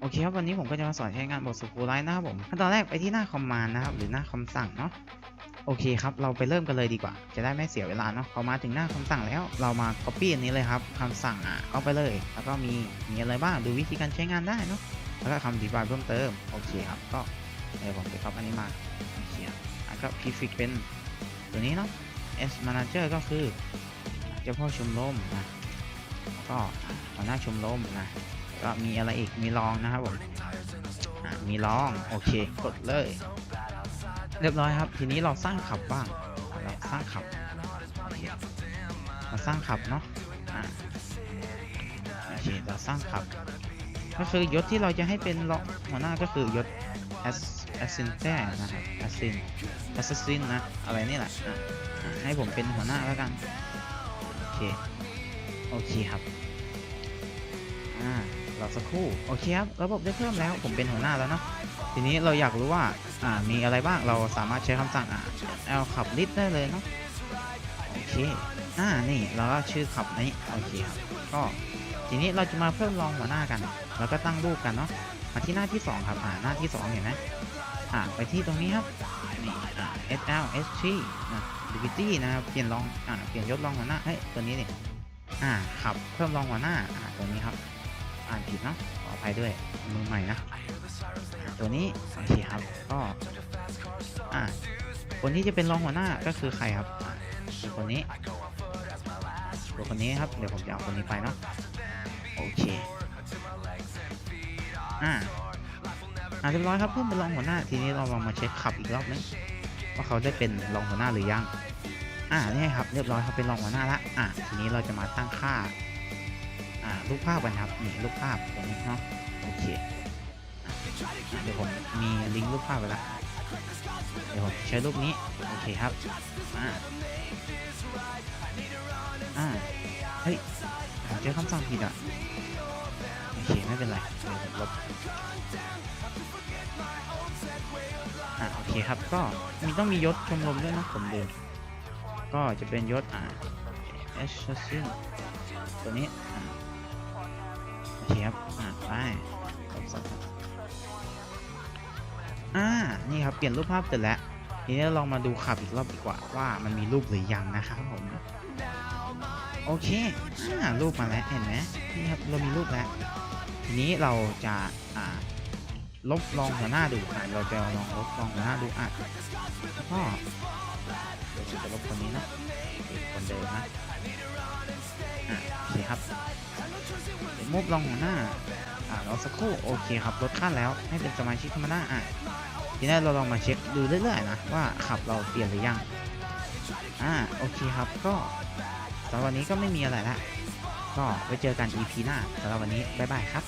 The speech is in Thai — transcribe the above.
โอเคครับวันนี้ผมก็จะมาสอนใช้งานบทสกูไลน์นะครับผมขั้นตอนแรกไปที่หน้าคอมมานด์นะครับหรือหน้าคำสั่งเนาะโอเคครับเราไปเริ่มกันเลยดีกว่า จะได้ไม่เสียเวลาเนาะพอมาถึงหน้าคำสั่งแล้วเรามา copy อันนี้เลยครับคำสั่งอะก็ไปเลย แล้วก็มีมีอะไรบ้างดูวิธีการใช้งานได้เนาะแล้วก็คำอธิบายเพิ่มเติมโอเคครับก็เดี๋ยวผมจะครับอันนี้มาโอเคแล้วก็ prefix เป็นตัวนี้เนาะ S manager ก็คือเจ้าพ่อชมรมนะแล้วก็หัวหน้าชมรมนะ ก็มีอะไรอีกมีรองนะครับผมมีรองโอเคกดเลย เรียบร้อยครับ ทีนี้เราสร้างขับบ้างเราสร้างขับเราสร้างขับเนาะอะโอเคเราสร้างขับ ก็คือยศที่เราจะให้เป็นหัวหน้าก็คือยศ as assin แท้นะครับ assin assassin นะอะไรนี่แหละะให้ผมเป็นหัวหน้าแล้วกันโอเคโอเคครับอ่า เราสักครู่โอเคครับระบบได้เพิ่มแล้วผมเป็นหัวหน้าแล้วเนาะทีนี้เราอยากรู้ว่าอ่ามีอะไรบ้างเราสามารถใช้คำสั่งอ่า l ขับลิสต์ได้เลยเนาะโอเคอ่านี่เราก็ชื่อขับนี้โอเคครับก็ทีนี้เราจะมาเพิ่มรองหัวหน้ากัน แล้วก็ตั้งรูปกันเนาะมาที่หน้าที่สองครับอ่าหน้าที่สองเห็นไหมอ่าไปที่ตรงนี้ครับนี่อ่า SL S3 นะ Deputy นะครับเปลี่ยนรองอ่าเปลี่ยนยศรองหัวหน้าเฮ้ยตัวนี้นี่อ่าขับเพิ่มรองหัวหน้าอ่าตัวนี้ครับ อ่านผิดเนาะขออภัยด้วยมือใหม่นะ ตัวนี้โอเคครับก็อ่าคนที่จะเป็นรองหัวหน้าก็คือใครครับคือคนนี้ตัวคนนี้ครับเดี๋ยวผมจะเอาคนนี้ไปเนาะโอเคอ่าอ่าเรียบร้อยครับเพิ่มเป็นรองหัวหน้าทีนี้เราลองมาเช็คขับอีกรอบนึงว่าเขาได้เป็นรองหัวหน้าหรือยังอ่านี่ครับเรียบร้อยครับเป็นรองหัวหน้าละอ่าทีนี้เราจะมาตั้งค่า อ่ารูปภาพกันครับนี่รูปภาพตรงนี้เนาะโอเคเดี๋ยวผมมีลิงก์รูปภาพไปละเดี๋ยวผมใช้รูปนี้โอเคครับอ่าอ่าเฮ้ยผมเจอคำสั่งผิดอะโอเคไม่เป็นไรเดี๋ยวผมลบอ่าโอเคครับก็มีต้องมียศชมรมด้วยนะผมเดูก็จะเป็นยศอ่าเอชซินตัวนี้ เคครับอ่าไปอ่า นี่ครับ เปลี่ยนรูปภาพเสร็จแล้ว ทีนี้ลองมาดูขับอีกรอบดีกว่าว่ามันมีรูปหรือยังนะครับผม โอเค อ่า รูปมาแล้ว เห็นไหมนี่ครับ เรามีรูปแล้ว ทีนี้เราจะ อ่า ลบรองหัวหน้าดูอ่าเราจะลองลบรองหัวหน้าดูอะแล้วก็เดี๋ยวจะลบคนนี้นะคนเดิมนะ เคครับมุบลองหัวหน้าอ่าเราสักครู่โอเคครับลดขั้นแล้วให้เป็นสมาชิกธรรมดาอะทีนี้เราลองมาเช็คดูเรื่อยๆนะว่าขับเราเปลี่ยนหรือยังอ่าโอเคครับก็สำหรับวันนี้ก็ไม่มีอะไรละก็ไว้เจอกัน EP หน้าสำหรับวันนี้บ๊ายบายครับ